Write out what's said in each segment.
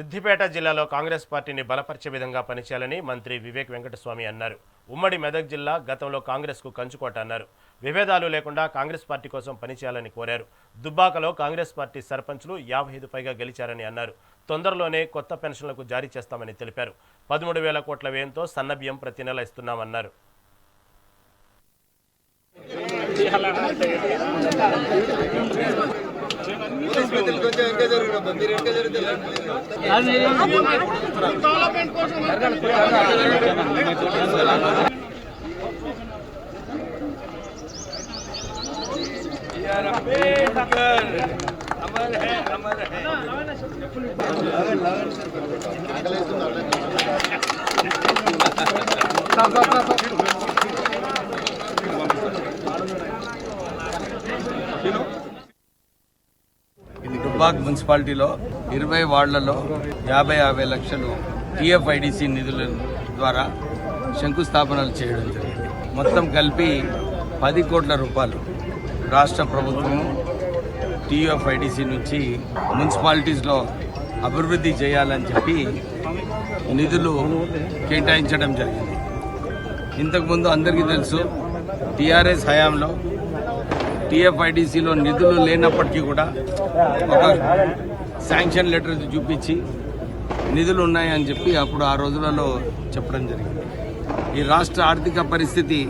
సిద్దిపేట జిల్లాలో కాంగ్రెస్ పార్టీని బలపరిచే విధంగా పనిచేయాలని మంత్రి వివేక్ వెంకటస్వామి అన్నారు. ఉమ్మడి మెదక్ జిల్లా గతంలో కాంగ్రెస్కు కంచుకోట అన్నారు. విభేదాలు లేకుండా కాంగ్రెస్ పార్టీ కోసం పనిచేయాలని కోరారు. దుబ్బాకలో కాంగ్రెస్ పార్టీ సర్పంచ్లు యాభై ఐదు పైగా గెలిచారని అన్నారు. తొందరలోనే కొత్త పెన్షన్లకు జారీ చేస్తామని తెలిపారు. పదమూడు వేల కోట్ల వ్యయంతో సన్నబియ్యం ప్రతి నెల ఇస్తున్నామన్నారు. వెనక జరుగుతుంది మీరు వెనక జరిగితే దుబ్బాక్ మున్సిపాలిటీలో ఇరవై వార్డులలో యాభై యాభై లక్షలు టీఎఫ్ఐడిసి నిధుల ద్వారా శంకుస్థాపనలు చేయడం జరిగింది. మొత్తం కలిపి పది కోట్ల రూపాయలు రాష్ట్ర ప్రభుత్వం టీఎఫ్ఐడిసి నుంచి మున్సిపాలిటీస్లో అభివృద్ధి చేయాలని చెప్పి నిధులు కేటాయించడం జరిగింది. ఇంతకుముందు అందరికీ తెలుసు టీఆర్ఎస్ హయాంలో టీఎఫ్ఐడిసిలో నిధులు లేనప్పటికీ కూడా ఒక శాంక్షన్ లెటర్ చూపించి నిధులు ఉన్నాయని చెప్పి అప్పుడు ఆ రోజులలో చెప్పడం జరిగింది. ఈ రాష్ట్ర ఆర్థిక పరిస్థితి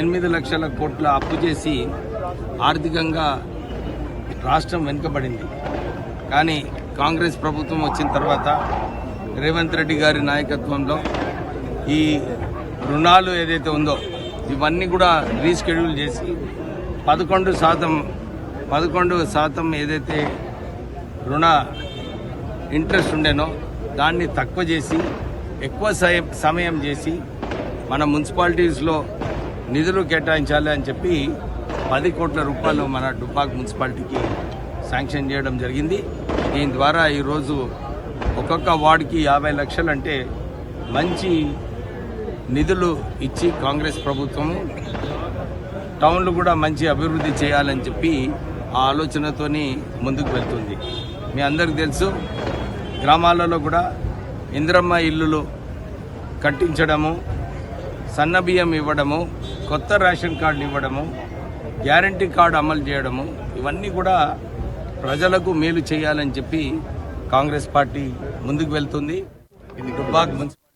ఎనిమిది లక్షల కోట్ల అప్పు చేసి ఆర్థికంగా రాష్ట్రం వెనుకబడింది. కానీ కాంగ్రెస్ ప్రభుత్వం వచ్చిన తర్వాత రేవంత్ రెడ్డి గారి నాయకత్వంలో ఈ రుణాలు ఏదైతే ఉందో ఇవన్నీ కూడా రీషెడ్యూల్ చేసి పదకొండు శాతం పదకొండు శాతం ఏదైతే రుణ ఇంట్రెస్ట్ ఉండేనో దాన్ని తక్కువ చేసి ఎక్కువ సమయం చేసి మన మున్సిపాలిటీస్లో నిధులు కేటాయించాలి అని చెప్పి పది కోట్ల రూపాయలు మన డుబ్బాక్ మున్సిపాలిటీకి శాంక్షన్ చేయడం జరిగింది. దీని ద్వారా ఈరోజు ఒక్కొక్క వార్డుకి యాభై లక్షలు అంటే మంచి నిధులు ఇచ్చి కాంగ్రెస్ ప్రభుత్వము టౌన్లు కూడా మంచి అభివృద్ధి చేయాలని చెప్పి ఆ ఆలోచనతోని ముందుకు వెళ్తుంది. మీ అందరికి తెలుసు గ్రామాలలో కూడా ఇంద్రమ్మ ఇల్లులు కట్టించడము సన్నబియ్యం ఇవ్వడము కొత్త రేషన్ కార్డులు ఇవ్వడము గ్యారంటీ కార్డు అమలు చేయడము ఇవన్నీ కూడా ప్రజలకు మేలు చేయాలని చెప్పి కాంగ్రెస్ పార్టీ ముందుకు వెళ్తుంది. దుబ్బాక్ మున్సిపల్